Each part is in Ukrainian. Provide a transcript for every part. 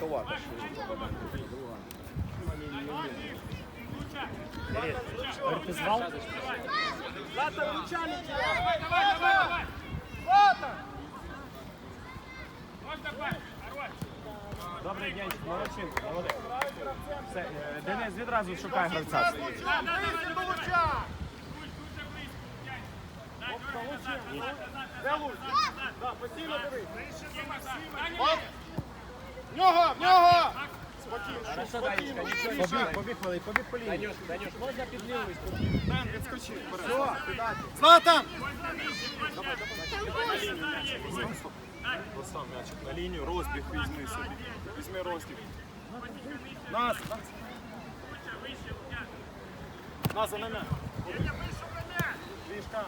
Важковато. Говорит, ты звал? Златан, ручами тебя! Златан! Златан! Добрий день, молодчинка, молодець. Все, е, Денис відразу шукає гравця. Де луч? Да, постійно дивись. Оп! В нього, в нього! Спокійно, спокійно. Побіг, побіг, малий, побіг по лінії. Данюш, Данюш, можна під лівою спустити? Ден, відскочи. Все, Златан! Постав м'ячик на лінію, розбіг візьми собі. Візьми розбіг. Нас, нас. Нас, на м'яч. Ліжка.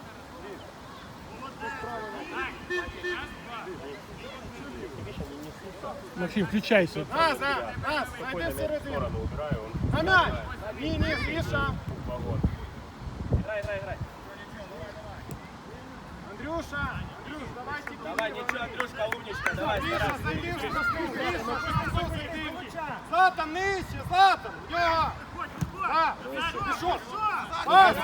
Максим, включайся. Нас, на, нас, найди всередину. Сторону убираю, он На м'яч! Лінії, Гріша. вагон. Грай, грай, грай. Андрюша! Андрюш, давай тільки. Давай, нічого, Андрюшка, умничка, давай, Гріша, старайся. зайди в штрафну, Гріша, в штрафну зайди. Златан, нижче, Златан, в нього. Так, пішов. Пас!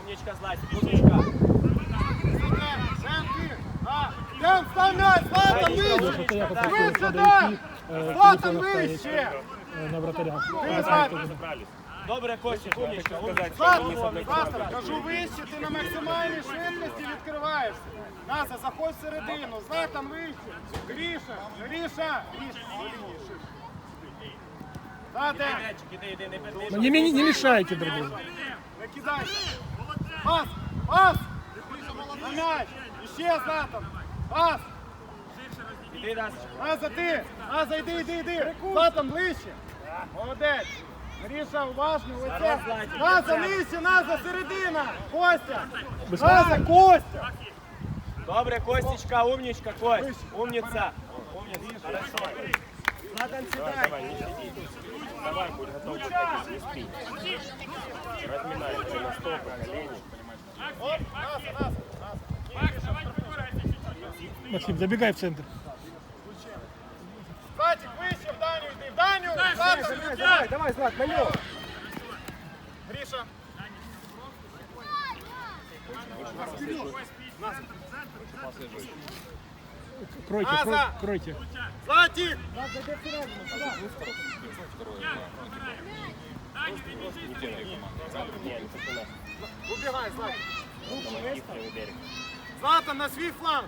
Умничка, Златик, умничка. А, Ден, Златан, вище. Вище, э, Златан, вище. на. Забрались. Добре, Костя, умничка, умничка. Златан, кажу вище, ти на максимальній швидкості відкриваєшся. Наза, заходь всередину, Златан вище. Гріша, Гріша. Да, іди, не Не, не, не мешайте друг другу. Не кидайся. Пас, пас. На м'яч. Іще Златан. Пас. Іди, Дасечка. Наза, ти. Наза, йди, йди, йди. Златан ближче. Молодець. Гріша, уважно, лице. Наза, нижче, Наза, середина. Костя. Наза, Костя. Добре, Костечка, умничка, Кость. Умница. Умница, хорошо. Златан, сідай. Давай, не сиди. Давай, будь готов не спи. Разминаемся на стопы, колени. Оп, Наза, Наза. Максим, забегай в центр. Златик, выше в Даню, иди в Даню! Златик, давай, давай, Злат, на него! Гриша! Кройте, кройте, кройте. Златик! Убегай, Златик! Руки вверх. Златан, на свій фланг.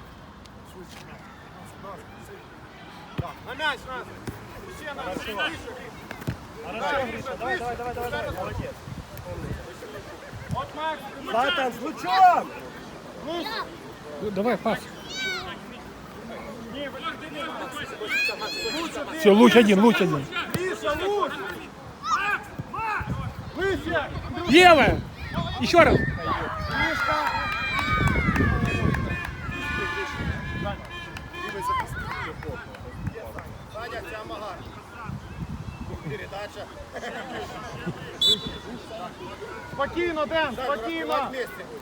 На м'яч, Наза. Ще на Хорошо, Гриша, давай, давай, давай, давай, давай. Молодець. От Макс, Златан, з лучом! Ну, Давай, пас. Все, луч один, луч один. Гриша, луч. Вище. Левая! Еще раз. Гришка. Передача. Спокійно, Ден, спокійно.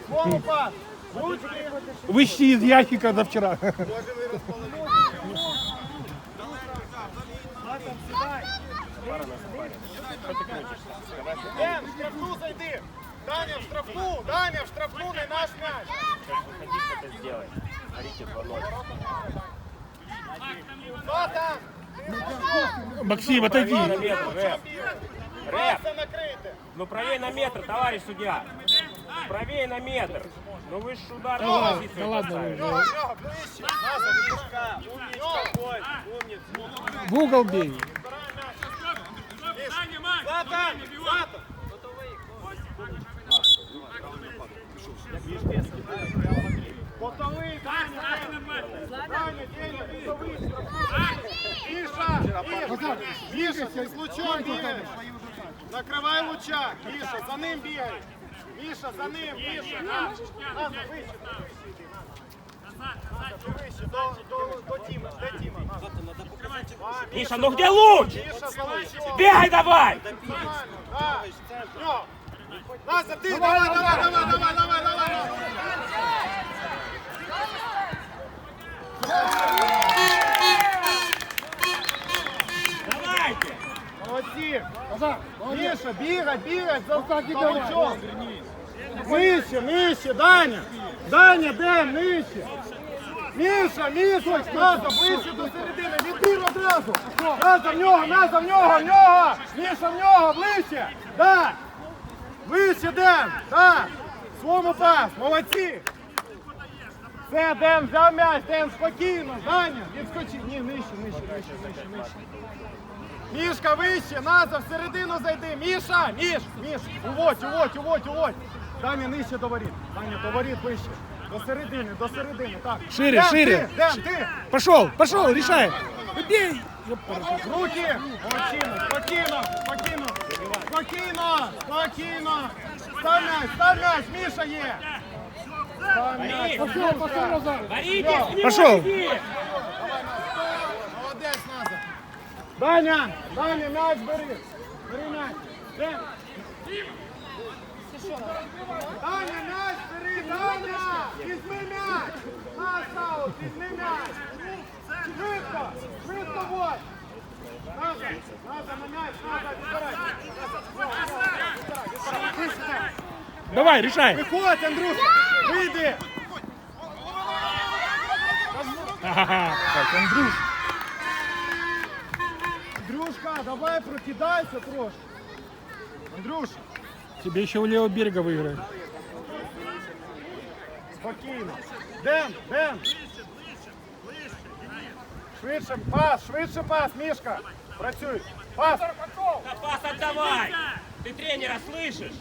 Свому пас. Ручки. Вычти из ящика за вчера. Ден, в штрафну зайди. Даня в штрафну, Даня в штрафну, не наш мяч. Сейчас выходи, что-то сделай. Смотрите, 2-0. Златан, Максим, отойди. Рэп. Ну правее на метр, товарищ судья. Правее на метр. Ну вы же удар да ладно, да ладно. Умница, В угол бей. Златан, Златан, Лучом. Накривай луча, Міша, за ним бігаєш. Міша, за ним, Міша. На, на, вище. Вище, до, до, до Тіма, де Тіма? Миша, ну где луч? Бегай давай! Настя, ти, давай, давай, давай, давай, давай, давай. молодці. Міша, бігай, бігай, за Павлючок. Нижче, нижче, Даня. Даня, де, нижче. Міша, Міша, Наза, ближче до середини, відбір одразу. Наза в нього, Наза в нього, в нього. Міша в нього, ближче. Да. Вище, Ден, так. Свому пас, молодці. Все, Ден, взяв м'яч, Ден, спокійно, Даня, відскочи. Ні, нижче, нижче, нижче, нижче, нижче. Мішка вище, Наза, всередину зайди. Міша, Міш, Міш, уводь, уводь, уводь, уводь. Даня нижче до воріт. Даня, до воріт вище. До середини, до середини, так. Шире, Ден, шире. Ти, Ден, ти. Пошел, пошел, решай. Бей. Руки! Молодчина! Спокійно! Спокійно! Спокійно! Спокійно! Став м'яч! Міша є! Пошел. Молодець, Назар! Даня! Даня, м'яч бери! Бери м'яч! Даня, м'яч бери! Даня! Візьми м'яч! Асаут, візьми м'яч! Швидко! Швидко вот! Назад! Назад на м'яч! Назад! Відбирай! Відбирай! Відбирай! Давай, решай. Виходь, Андрюша! Вийди! Ага, так, Андрюш. Андрюшка, давай прокидайся трошки! Андрюша! Тебе еще у левого берега выиграть. Спокійно. Ден, Ден. Швидше пас, швидше пас, Мішка. Працюй. Пас. Да пас отдавай! Ты тренера слышишь?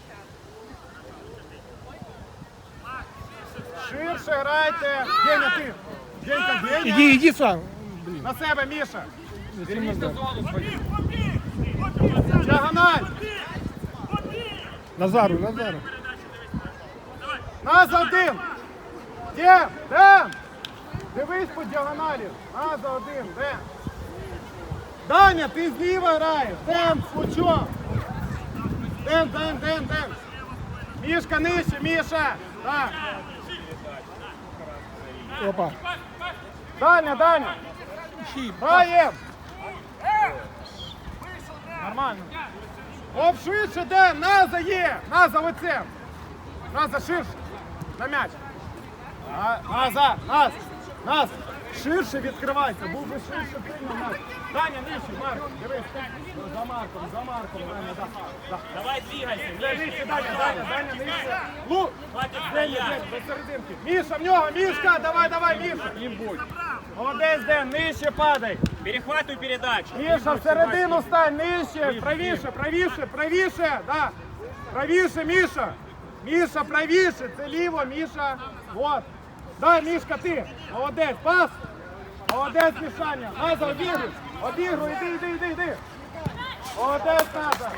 Ширше грайте. Деня, ти. Денька, Деня. Иди, иди сам. На себе, Міша. Зачем назад? Діагональ. Назару, Назару. Нас один. Ден, Ден. Дивись по діагоналі. Нас один, Ден. Даня, ти зліва граєш. Ден, Фучо. Ден, Ден, Ден, Ден. Мішка нижче, Міша. Так. Опа. Даня, Даня. Ищи. Нормально. Оп, швидше, де? Наза є. Наза лицем. Наза ширше. На м'яч. На- Наза, Наз. Наз. Ширше відкривайся. Був би ширше прийняв нас. Даня, нижче, Марк. Дивись. За Марком, за Марком. Даня, да. да. Давай двигайся, нижче, Даня, Даня, Даня, нижче. Лу. стоять. день, до серединки. Міша, в нього, Мішка, давай, давай, Міша. Їм будь. Молодець, Ден, нижче падай. Перехватывай передачу. Міша, всередину стань, нижче, правіше, правіше, правіше, да. Правіше, Міша. Міша, правіше, це ліво, Міша. Вот. Дай, Мішка, ти. Молодець, пас. Молодець, Мішаня. Назар, обігруй. Обігруй, іди, іди, іди, іди. Молодець, Наза.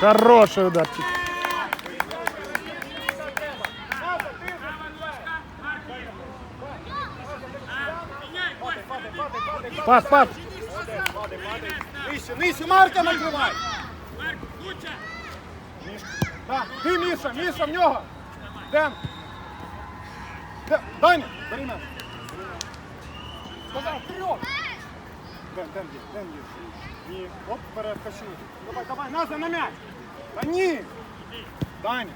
Хороший ударчик. Пас, пас. Нижче, нижче, Марка накривай! Так, ти, Міша, Міша, в нього! Ден, Даня, бери нас! Сказав, вперед! Ден, є, Ден, є. Ні, оп, вперед. Давай, давай, Наза, на м'яч! Та ні! Даня!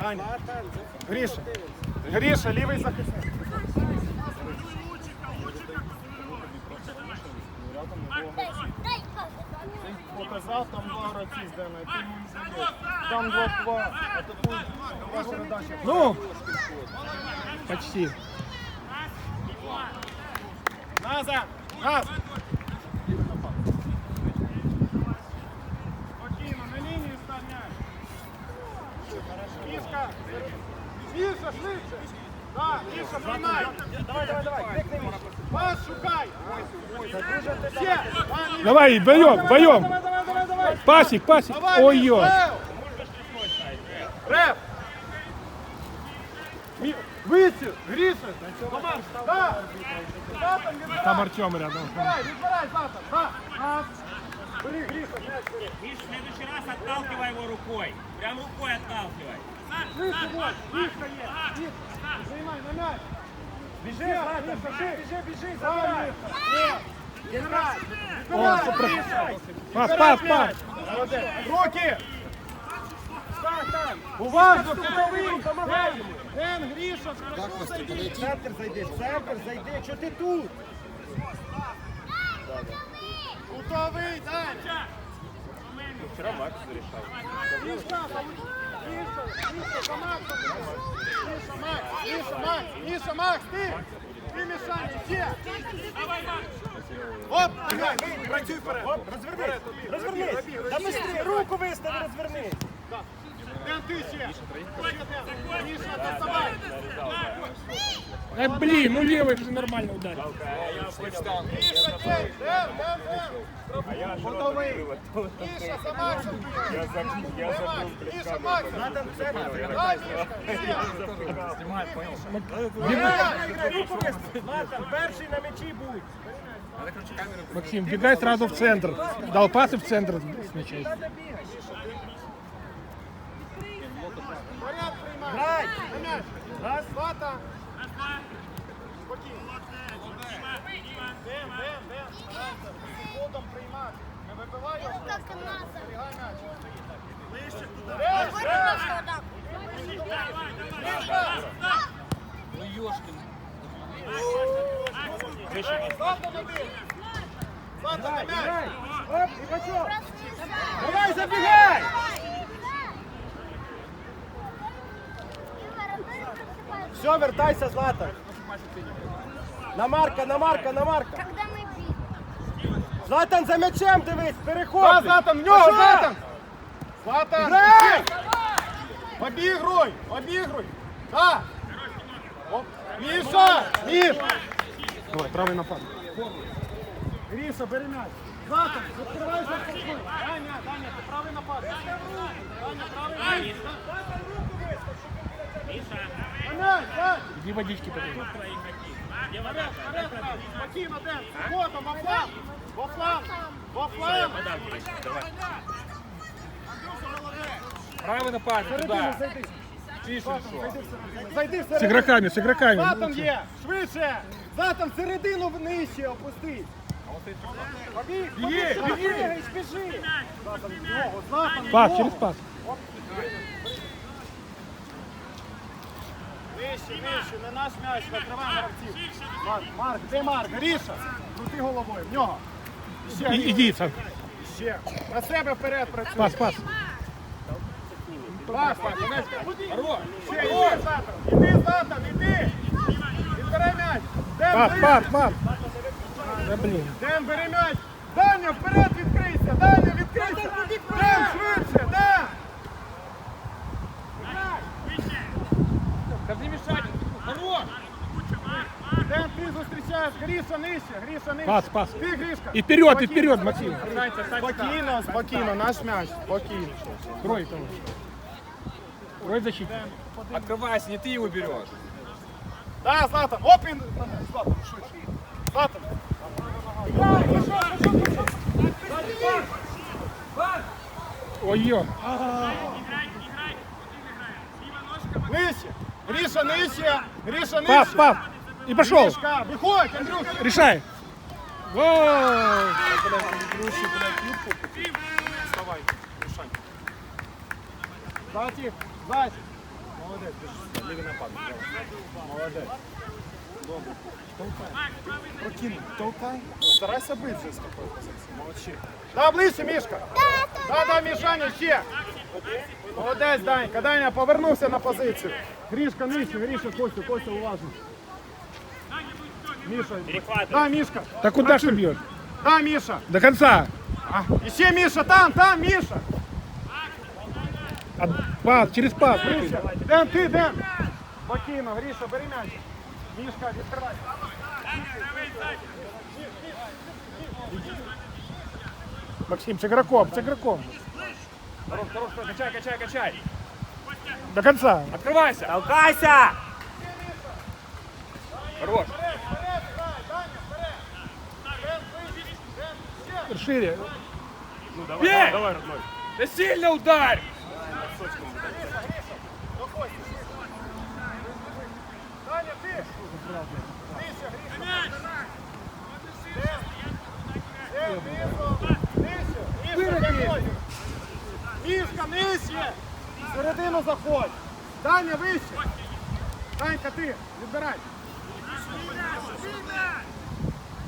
Даня! Гріша! Гріша, лівий захисник! Показав, там два гравці з Дена. Там два-два. Ну, почти. Назад! Газ! Спокійно, на лінії стань м'яч. Мішка! Міша, швидше! Да, Міша, приймай. Давай, давай, давай, крикни Міша. Пас шукай. Ще. Да, Міша. Давай, вдвоем, вдвоем. Давай, давай, давай, давай. Пасик, пасик. Давай, Ой-ой. Міша. Висів, Гріша. Команд, да. Затом відбирай. Там Артем рядом. Відбирай, відбирай, Затом. Да. Раз. Бери, Гріша, м'яч бери. Миш, в следующий раз отталкивай его рукой. Прям рукой отталкивай. Вище, вот. Мішка є. Мішка. Займай на м'яч. Біжи, біжи, біжи, Давай, забирай. Відбирай, Пас, пас, пас. Руки! Уважно, помагай йому. Ден, Гріша, В центр зайди, центр зайди. Що ти тут? Кутовий, дай! Вчора Макс вирішав. Міша, Міша, Міша, Макс! Міша, Макс, Міша, Макс, Міша, Макс, ти! Ти мішай, ще! Оп, працюй вперед! Розвернись, розвернись. Да быстрее, руку вистави, розвернись. Ден, ти ще! Ще, Ден. Міша, доставай! Ай, блин, ну левый же нормально ударил. Міша, Ден, Ден, Ден, Ден! Готовий! Міша, за Максом! Я забув, я забув, Міша, Макс! Златан, в центр. Дай, Мішка, ще! Руку вистави. Златан, перший на м'ячі будь. Максим, бегай сразу в центр. Дал пас и в центр с мячей. Грай. Раз. Дем, дем. Старайся приймати. Не вибивай його. Зберігай м'яч. М'яч. Грай. Оп, Ігачок. Давай, забігай. Все, вертайся, Златан. На Марка, на Марка, на Марка. Когда мы били. Златан за м'ячем дивись, Да, перехоп. Златан, в нього, Пошла. Златан! Златан! Грай! Обігруй! Обігруй! Да! Оп. Міша! Міш! Давай, правый напад. Гріша, бери м'яч! Златан, відкривайся дай м'яч, ти правий напад! Даня, правий м'яч! Иди водички попей. Спокійно, Ден! Фото, во фланг! Во фланг! Во фланг! Правый напад, Середину зайди! Всередину! Всередину! игроками, с игроками. Златан є! Швидше! Златан середину нижче опустись! Побіг, побіг! Ногу, Пас, через пас. Нижче, нижче, не наш м'яч, накривай гравців. Марк, Марк, де Марк? Гріша! Крути головою, в нього! Ще, И- Гріша, Иди ще! На себе вперед працюй! Пас, пас. Пас, пас, м'яч! Ще, іди, Златан! Іди, Златан, іди! Відбирай м'яч! Ден, Пас, бери! пас, пас. Да блин. Ден, бери м'яч! Даня, вперед відкрийся! Даня, відкрийся! Ден, швидше! Ден! не мешай. Хорош. Ден, ти зустрічаєш! Гріша нижче! Гріша нижче! Пас, пас. Ти, Грішка! И вперед, и Спокійно, вперед, Максим. Спокійно, спокійно, наш м'яч, спокійно. Крой того. Крой защиту. Открывайся, не ты его берешь. Да, Златан, оп, він... Златан, швидше. Златан. Ой-ой. Нижче. Гріша, нижче. Гріша, нижче. Пас, пас. И пошел. Грішка, виходь, Андрюш. Решай. Гол. Андрюші, блядь, юбку. Вставай, Мішань. Зайти, зайти. Молодець, ти ж лівий напад. Молодець. Добре. Толкай. Прокинув. Толкай. Старайся бити вже з такої позиції. Молодці. Да, ближче, Мішка. Да, да, Мішаня, ще. Молодець, Данька. Даня повернувся на позицію. Грішка, нижче, Гріша, Костю, Костю, уважно. Міша. Да, Мішка. Так куда ж ты бьешь? Да, Міша. До конца. А, Іще Міша, там, там, Міша. От- Пас, через пас. Дивися. Ден, ти, Ден. Спокійно, Гріша, бери м'яч. Мішка, відкривай. Максим, с игроком, с игроком. Хорош, хорош, качай, качай, качай. До конца. Открывайся. Толкайся! Хорош. Шире. Ну давай, Бей! давай, давай, родной. Да сильно ударь. Даня, Середину заходь. Даня, вище. Данька, ти, відбирай.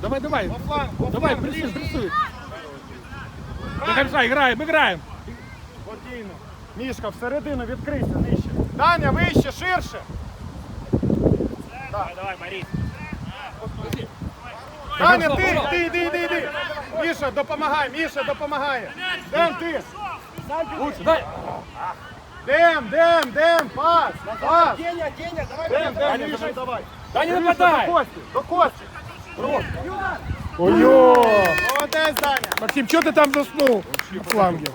Давай, давай. Давай, прессуй, прессуй. До конца играем, играем. Спокійно. Мішка, всередину відкрийся, нижче. Даня, вище, ширше. Давай, давай, Борис. Даня, ти, ти, йди, йди, йди. Міша, допомагай, Міша, допомагає. Дем, ти. Лучше, дай. Дем, дем, дем, пас, пас. Деня, Деня, давай. Дем, дем, Міша, давай. Да не Міша, нападай. До Кості, до Кості. Ой-ой. Молодець, Даня. Максим, что ты там заснул на фланге?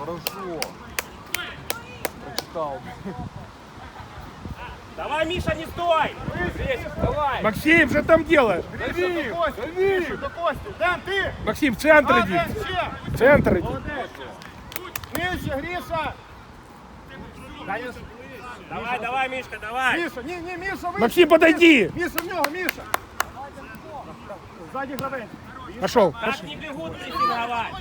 Давай, Миша, не стой! Здесь, давай! Максим, что ты там делаешь? Міша, до Кості, Міша, до Кості. Дем, ти. Максим, в центр А, иди. Дем, ще. В центр иди. Молодець. Нижче, Гріша. Давай, давай, Мишка, давай! Міша, ні, ні, Міша, вище. Максим, подойди. Міша, в нього, Міша. Ззаді гравець. Пошел. Так не бегут прессинговать!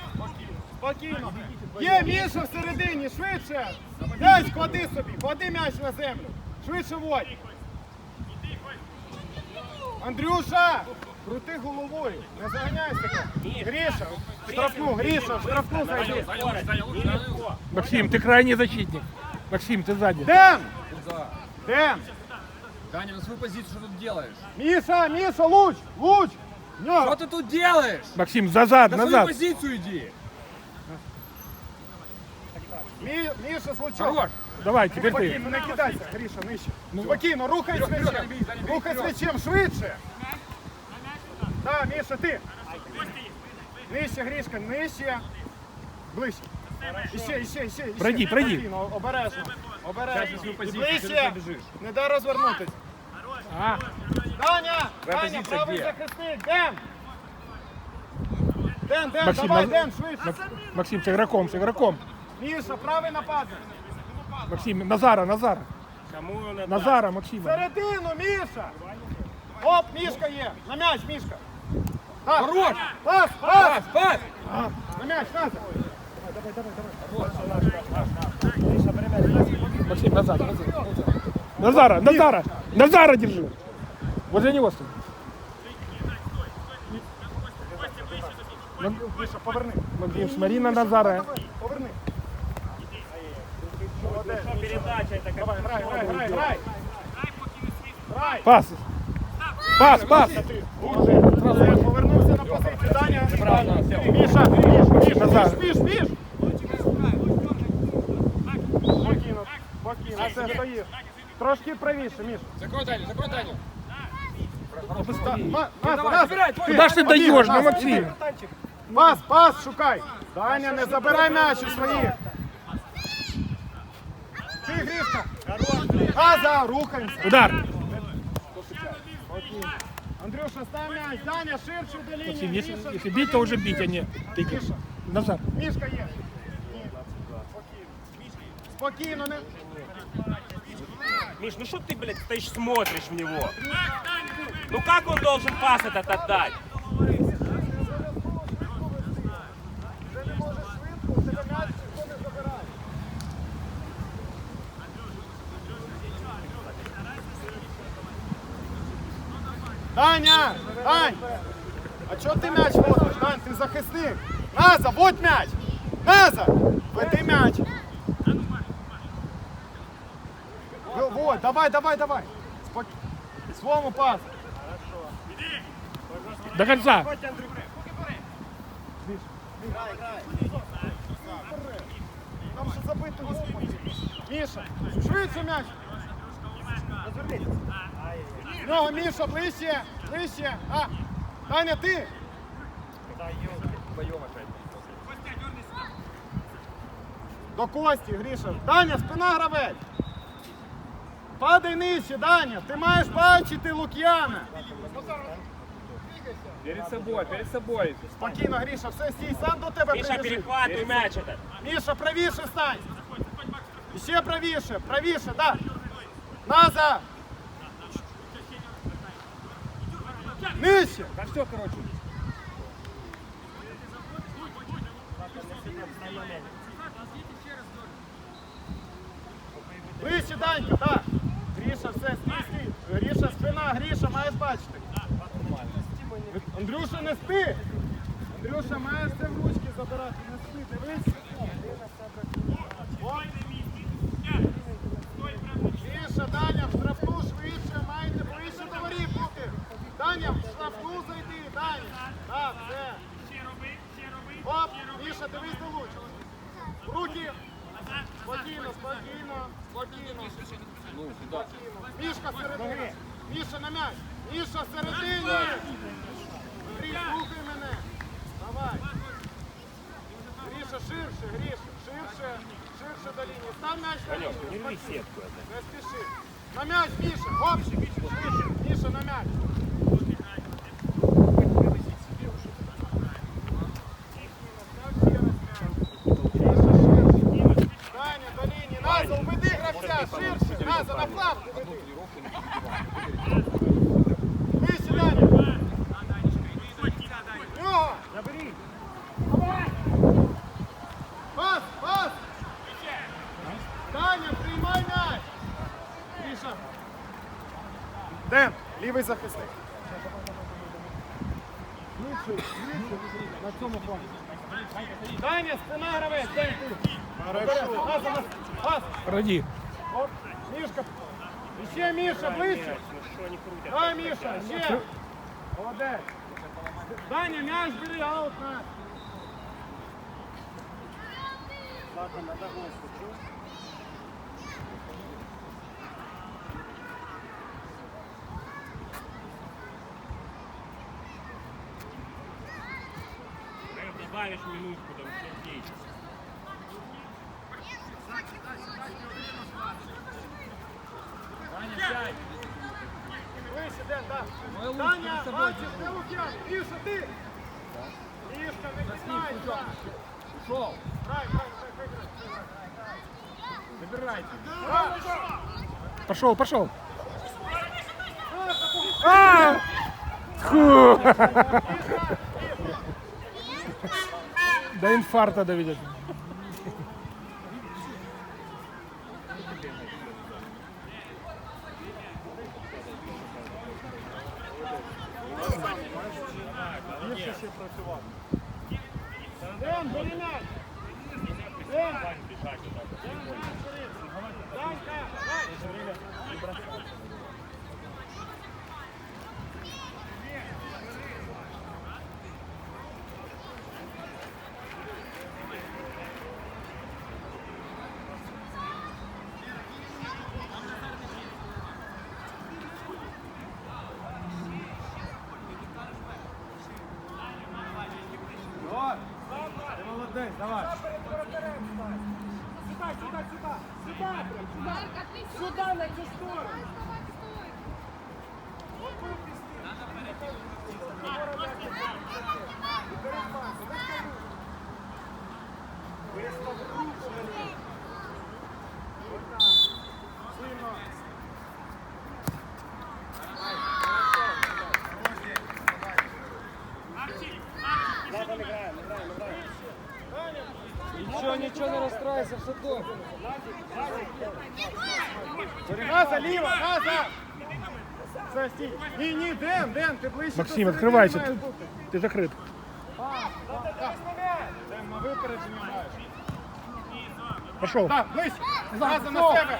Спокійно. Є Міша всередині, швидше. М'яч клади собі, клади м'яч на землю. Швидше водь. Андрюша, крути головою, не заганяйся. Гріша, в штрафну, Гріша, в штрафну зайди. Максим, ты крайний защитник. Максим, ты сзади. Ден! Ден! Даня, на свою позицию что тут делаешь? Міша, Міша, луч, луч! В Что нього. ты тут делаешь? Максим, назад, На свою назад. позицию иди. Мі, Міша з лучом. Хорош. Давай, теперь ты. Спокійно, не кидайся, Гріша, нижче. Спокійно, рухай з м'ячем. Рухай з м'ячем, швидше. Так, Міша, ти. Нижче, Грішка, нижче. Ближче. Іще, іще, іще. Пройди, пройди. Обережно. Обережно. І ближче. Не дай розвернутись. А, Даня! Даня, правий захисник, Ден! Ден, Ден, Максим, давай, Ден, швидше. Максим, с игроком, с игроком. Міша, правий нападник. Максим, Назара, Назара. Кому надо? Назара, Максима. Середину, Міша! Оп, Мішка є. На м'яч, Мішка. Так. Хорош. Пас, пас! Пас! На м'яч, назад. Максим, назад, назад. назад. Назара, Назара. Назара держи. Возле него стой. Міша, поверни. Максим, смотри на Назара. Поверни. Что передача, это как... Давай, грай, грай, грай, грай. Грай. Пас. Пас, пас. Все, Повернувся на позицію. Даня. Міша, Міш, Міш, Назад. Міш, Міш, Спокійно, спокійно, все, стоїш. Трошки правіше, Міш. Закрой Даню, закрой Даню. Куда ж ты даешь, ну, Максим? Пас, пас, шукай. Даня, не забирай м'яч у своїх. Ти, Грішка. Газа, рухаємося. Удар. Андрюша, став м'яч. Даня, ширше до. Максим, если, если бить, то уже бить, а не тыкать. Назад. Мішка є. Спокійно, не... Миш, ну что ты, блядь, стоишь, смотришь в него? Ну как он должен пас этот отдать? Ти не можеш швидко, у тебе м'яч ніхто не забирає. Даня! Дань! А чого ти м'яч водиш? Дань, ти захисник! Наза, водь м'яч! Наза! давай, давай, давай! Спок... Своєму пас! До конца. Там ще забити гол. Міша, швидше м'яч! В нього Міша, ближче, ближче. А, Таня, ти. До Кості, Гріша. Даня, спина гравець. Падай нижче, Даня. Ти маєш бачити Лук'яна. Перед собой, перед собой. Спокійно, Гріша, все, стій, сам до тебе Миша, прибіжить. перехватывай мяч этот. Міша, правіше стань. Ще правіше, правіше, да. Назад. Нижче. Да все, короче. Ближче, Данька, так. Гріша, все, стій, стій. Гріша, спина, Гріша, маєш бачити. Андрюша, не спи. Андрюша, маєш це в ручки забирати, не спи, дивись. Гріша, Даня, в штрафну швидше, маєте ближче до воріт бути. Даня, в штрафну зайди, Даня. Так, все. Оп, Міша, дивись до лучу. Руки. Спокійно, спокійно, спокійно. Спокійно. Мішка середині. Міша на м'яч. Міша середині. Гріш, слухай мене. Давай. Гріша, ширше, Гріша, ширше, ширше до лінії. Став м'яч на Ванек, лінію. не рви спокійно. сетку это. Не спіши. На м'яч, Міша. Оп, швидше. Міша, на м'яч. лівий захисник. Даня, спина гравець, Ден, ти. Хорошо. Наза, на- пас. Роди. Оп, Мішка. Ще Міша, ближче. Ну что они крутят? Дай, Міша, ще. Молодець. Даня, м'яч бери, аут на. Наверное, добавишь минутку, там. Вище, Ден, перед собой бачиш, де Лук'ян? Міша, ти. Мішка, не кидайся. Ушел. Грай, грай, грай, грай, грай. Забирайте. Пошел, пошел. А! Фу. До инфаркта доведет. сюда. Сюда, на цю сторону. Вот тут і стій. Вистав руку мені. Отак. Сильно. Ничего, ничего, не расстраивайся, все добре. Наза, ліво, наза! Все, стій. Ні, ні, Ден, Ден, ти ближче Максим, відкривайся. середини маєш бути. Ты закрыт. Ден, на випередження маєш. Пошел. Так, ближче. Наза на себе.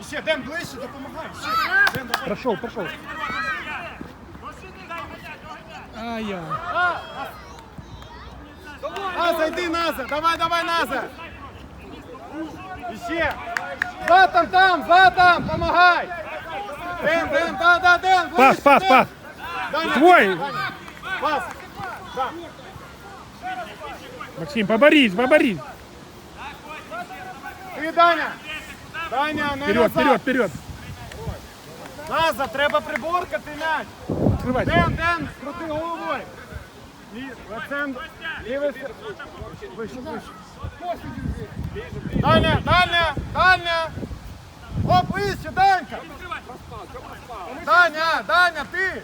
І ще, Ден, ближче, допомагай. Ще. Ден, давай. Прошел, прошел. А я. Наза, йди, Наза. Давай, давай, Наза. І ще. За там, там, за там, помагай. Ден, Ден, да, да, Ден, Пас, пас, пас. Твой. Пас. Да. Максим, поборись, поборись. Ти, Даня. Даня, не Вперед, назад. вперед, вперед. Назад, треба приборкати м'яч. Открывай. Ден, Ден, крути головою. Лі... Центр. Лівий. с- Вище, вище. Даня, Даня. Оп, вище, Данька. Даня, Даня, ти.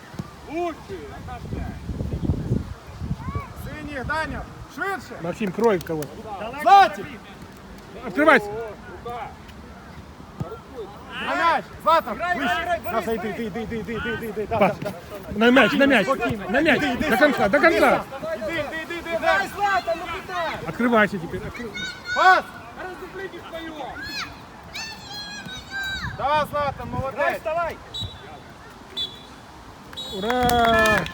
Синіх, Даня. Швидше. Максим, крой кого-то. Златик. Открывайся. На м'яч. Златан. Вище. Назад, йди, йди, йди, йди, йди, йди, йди. Да, Пас. да, да. На мяч, на мяч. На мяч. До конца, до конца. Іди, іди, іди, іди. Дай, Златан, ну куди? Открывайся теперь. Откры- Пас. Давай, Златан, молодець. Вставай! Ура!